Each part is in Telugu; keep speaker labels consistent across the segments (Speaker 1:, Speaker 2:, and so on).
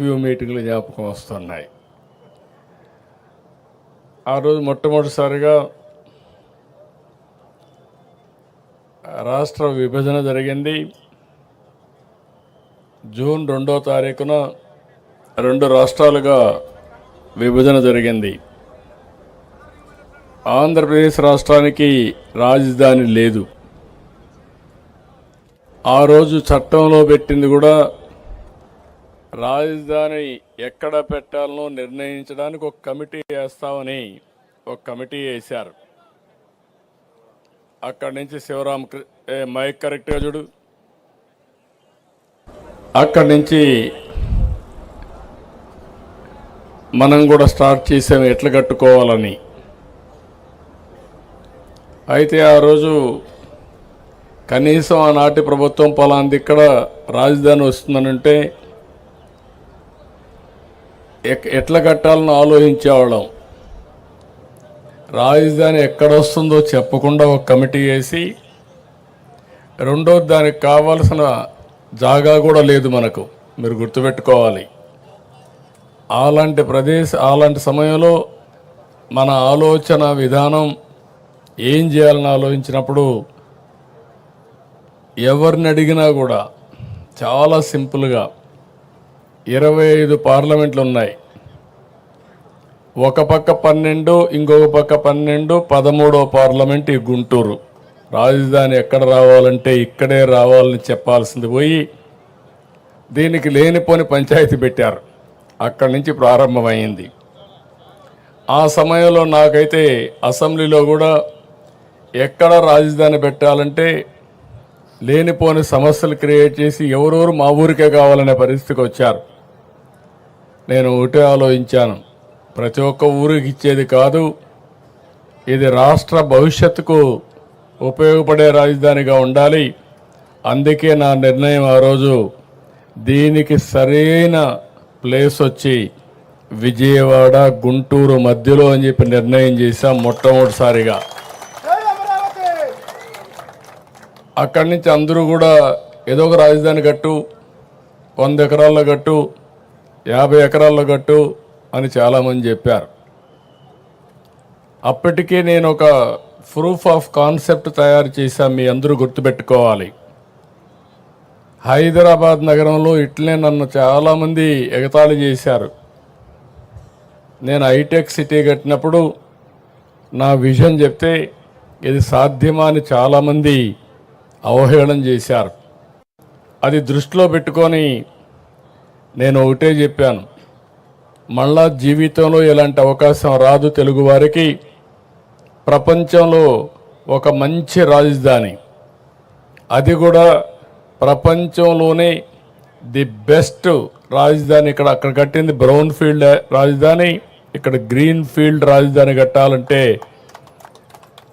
Speaker 1: వ్యూ మీటింగ్లు జ్ఞాపకం వస్తున్నాయి. ఆ రోజు మొట్టమొదటిసారిగా రాష్ట్ర విభజన జరిగింది. జూన్ రెండో తారీఖున రెండు రాష్ట్రాలుగా విభజన జరిగింది. ఆంధ్రప్రదేశ్ రాష్ట్రానికి రాజధాని లేదు. ఆ రోజు చట్టంలో పెట్టింది కూడా రాజధాని ఎక్కడ పెట్టాలనో నిర్ణయించడానికి ఒక కమిటీ వేస్తామని ఒక కమిటీ వేశారు. అక్కడి నుంచి శివరామ ఏ మైక్ కరెక్ట్గా చూడు. అక్కడి నుంచి మనం కూడా స్టార్ట్ చేసాం ఎట్లా కట్టుకోవాలని. అయితే ఆ రోజు కనీసం ఆనాటి ప్రభుత్వం పలాంది ఇక్కడ రాజధాని వస్తుందనంటే ఎక్- ఎట్లా కట్టాలని ఆలోచించేవాళ్ళం. రాజధాని ఎక్కడ వస్తుందో చెప్పకుండా ఒక కమిటీ వేసి రెండోది దానికి కావాల్సిన జాగా కూడా లేదు మనకు. మీరు గుర్తుపెట్టుకోవాలి. అలాంటి ప్రదేశ అలాంటి సమయంలో మన ఆలోచన విధానం ఏం చేయాలని ఆలోచించినప్పుడు ఎవరిని అడిగినా కూడా చాలా సింపుల్గా ఇరవై ఐదు పార్లమెంట్లు ఉన్నాయి ఒక పక్క పన్నెండు ఇంకొక పక్క పన్నెండు పదమూడో పార్లమెంట్ ఈ గుంటూరు. రాజధాని ఎక్కడ రావాలంటే ఇక్కడే రావాలని చెప్పాల్సింది పోయి దీనికి లేనిపోని పంచాయతీ పెట్టారు. అక్కడి నుంచి ప్రారంభమైంది. ఆ సమయంలో నాకైతే అసెంబ్లీలో కూడా ఎక్కడ రాజధాని పెట్టాలంటే లేనిపోని సమస్యలు క్రియేట్ చేసి ఎవరెవరు మా ఊరికే కావాలనే పరిస్థితికి వచ్చారు. నేను ఒకటే ఆలోచించాను. ప్రతి ఒక్క ఊరికి ఇచ్చేది కాదు ఇది రాష్ట్ర భవిష్యత్తుకు ఉపయోగపడే రాజధానిగా ఉండాలి. అందుకే నా నిర్ణయం ఆ రోజు దీనికి సరైన ప్లేస్ వచ్చి విజయవాడ గుంటూరు మధ్యలో అని చెప్పి నిర్ణయం చేశాం మొట్టమొదటిసారిగా. అక్కడి నుంచి అందరూ కూడా ఏదో ఒక రాజధాని కట్టు వంద ఎకరాల్లో కట్టు యాభై ఎకరాల్లో కట్టు అని చాలామంది చెప్పారు. అప్పటికే నేను ఒక ప్రూఫ్ ఆఫ్ కాన్సెప్ట్ తయారు చేశాను మీ అందరూ గుర్తుపెట్టుకోవాలి. హైదరాబాద్ నగరంలో ఇట్లనే నన్ను చాలామంది ఎగతాళి చేశారు. నేను హైటెక్ సిటీ కట్టినప్పుడు నా విజన్ చెప్తే ఇది సాధ్యమా అని చాలామంది అవహేళన చేశారు. అది దృష్టిలో పెట్టుకొని నేను ఒకటే చెప్పాను. మళ్ళా జీవితంలో ఎలాంటి అవకాశం రాదు తెలుగు వారికి ప్రపంచంలో ఒక మంచి రాజధాని. అది కూడా ప్రపంచంలోనే ది బెస్ట్ రాజధాని. ఇక్కడ అక్కడ కట్టింది బ్రౌన్ ఫీల్డ్ రాజధాని. ఇక్కడ గ్రీన్ ఫీల్డ్ రాజధాని కట్టాలంటే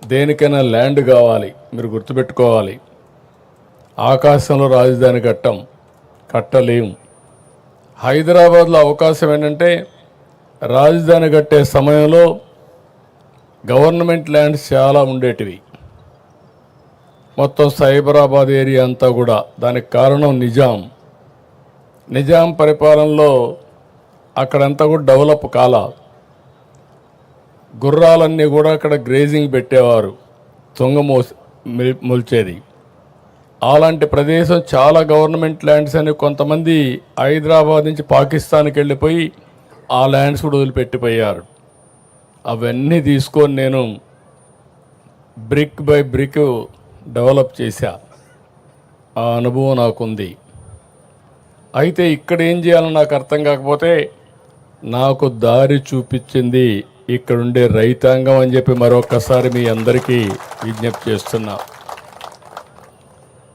Speaker 1: దేనికైనా ల్యాండ్ కావాలి. మీరు గుర్తుపెట్టుకోవాలి. ఆకాశంలో రాజధాని కట్టం. కట్టలేము. హైదరాబాద్లో అవకాశం ఏంటంటే రాజధాని కట్టే సమయంలో గవర్నమెంట్ ల్యాండ్స్ చాలా ఉండేటివి. మొత్తం సైబరాబాద్ ఏరియా అంతా కూడా దానికి కారణం నిజాం. నిజాం పరిపాలనలో అక్కడంతా కూడా డెవలప్ కాల. గుర్రాలన్నీ కూడా అక్కడ గ్రేజింగ్ పెట్టేవారు. తుంగ మోసి మిల్- మొల్చేది. అలాంటి ప్రదేశం చాలా గవర్నమెంట్ ల్యాండ్స్ అని కొంతమంది హైదరాబాద్ నుంచి పాకిస్తాన్కి వెళ్ళిపోయి ఆ ల్యాండ్స్ కూడా వదిలిపెట్టిపోయారు. అవన్నీ తీసుకొని నేను బ్రిక్ బై బ్రిక్ డెవలప్ చేశా. ఆ అనుభవం నాకుంది. అయితే ఇక్కడ ఏం చేయాలో నాకు అర్థం కాకపోతే నాకు దారి చూపించింది ఇక్కడుండే రైతాంగం అని చెప్పి మరొకసారి మీ అందరికీ విజ్ఞప్తి చేస్తున్నా.